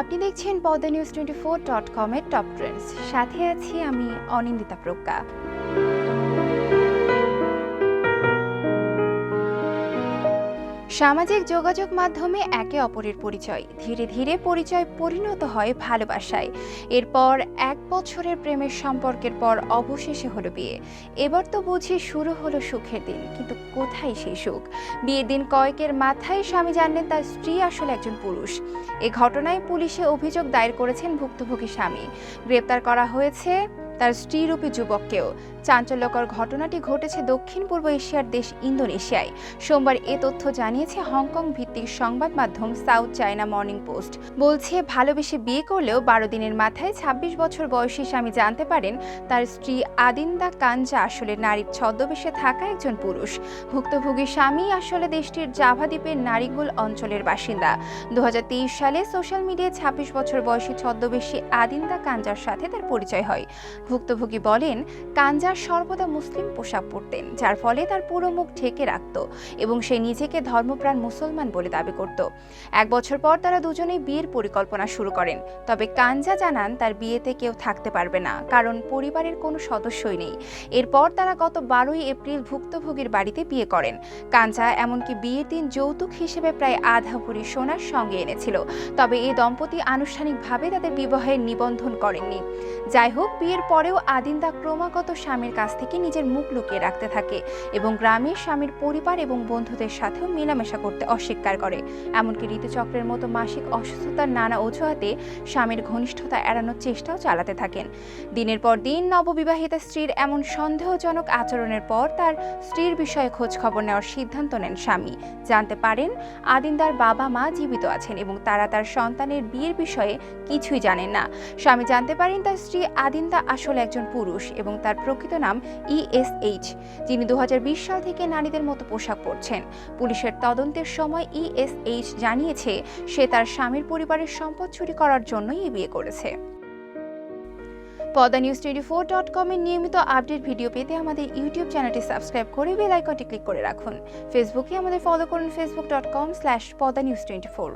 আপনি দেখছেন Padma news twenty four dot কমের টপ ট্রেন্ডস। সাথে আছি আমি অনিন্দিতা প্রজ্ঞা। সামাজিক যোগাযোগ মাধ্যমে একে অপরের পরিচয়। ধীরে ধীরে পরিচয় পরিণত হয় ভালোবাসায়। এরপর এক বছরের প্রেমের সম্পর্কের পর অবশেষে হলো বিয়ে। এবার তো বুঝি শুরু হলো সুখের দিন, কিন্তু কোথায় সেই সুখ? বিয়ের দিন কয়েকের মাথায় স্বামী জানলেন তার স্ত্রী আসলে একজন পুরুষ। এ ঘটনায় পুলিশে অভিযোগ দায়ের করেছেন ভুক্তভোগী স্বামী। গ্রেপ্তার করা হয়েছে তার স্ত্রীরূপী যুবককেও। চাঞ্চল্যকর ঘটনাটি ঘটেছে দক্ষিণ পূর্ব এশিয়ার দেশ ইন্দোনেশিয়ায়। সোমবার এ তথ্য জানিয়েছে হংকং ভিত্তিক সংবাদ মাধ্যম সাউথ চায়না মর্নিং পোস্ট। বলছে, ভালোবেসে বিয়ে করলেও বারো দিনের মাথায় ২৬ বছর বয়সী স্বামী জানতে পারেন তার স্ত্রী আদিন্দা কাঞ্জা আসলে নারীর ছদ্মবেশে থাকা একজন পুরুষ। ভুক্তভোগী স্বামী আসলে দেশটির জাভা দ্বীপের নারিগুল অঞ্চলের বাসিন্দা। দু হাজার তেইশ সালে সোশ্যাল মিডিয়ায় ২৬ বছর বয়সী ছদ্মবেশী আদিন্দা কাঞ্জার সাথে তার পরিচয় হয়। ভুক্তভোগী বলেন কাঞ্জা সর্বদা মুসলিম পোশাক পরতেন, যার ফলে তার পুরো মুখ ঢেকে রাখত এবং সে নিজেকে ধর্মপ্রাণ মুসলমান বলে দাবি করত। এক বছর পর তারা দুজনেই বিয়ের পরিকল্পনা শুরু করেন। তবে কাঞ্জা জানান, তার বিয়েতে কেউ থাকতে পারবে না, কারণ পরিবারের কোনো সদস্যই নেই। এরপর তারা গত বারোই এপ্রিল ভুক্তভোগীর বাড়িতে বিয়ে করেন। কাঞ্জা এমনকি বিয়ের দিন যৌতুক হিসেবে প্রায় আধা ভরি সোনার সঙ্গে এনেছিল, তবে এই দম্পতি আনুষ্ঠানিকভাবে তাদের বিবাহের নিবন্ধন করেননি। যাই হোক, বিয়ের পরেও আদিন্দা ক্রমাগত স্বামীর কাছ থেকে নিজের মুখ লুকিয়ে রাখতে থাকে এবং গ্রামের স্বামীর পরিবার এবং বন্ধুদের সাথেও মেলামেশা করতে অস্বীকার করে। এমনকি ঋতুচক্রের মতো মাসিক অসুস্থতার নানা অজুহাতে স্বামীর ঘনিষ্ঠতা এড়ানোর চেষ্টাও চালাতে থাকেন। দিনের পর দিন নববিবাহিতা স্ত্রীর এমন সন্দেহজনক আচরণের পর তার স্ত্রীর বিষয়ে খোঁজ খবর নেওয়ার সিদ্ধান্ত নেন স্বামী। জানতে পারেন, আদিন্দার বাবা মা জীবিত আছেন এবং তারা তার সন্তানের বিয়ের বিষয়ে কিছুই জানেন না। স্বামী জানতে পারেন তার স্ত্রী আদিন্দা আসলে একজন পুরুষ এবং তার প্রকৃত নাম ইএসএইচ যিনি দুহাজার বিশ সাল থেকে নারীদের মতো পোশাক পরছেন। পুলিশের তদন্তের সময় ইএসএইচ জানিয়েছে, সে তার স্বামীর পরিবারের সম্পদ চুরি করার জন্যই এই বিয়ে করেছে। Padma news twenty four dot কমের নিয়মিত আপডেট ভিডিও পেতে আমাদের ইউটিউব চ্যানেলটি সাবস্ক্রাইব করে বেল আইকনটি ক্লিক করে রাখুন। ফেসবুকে আমাদের ফলো করুন Facebook dot com slash Padma news twenty four.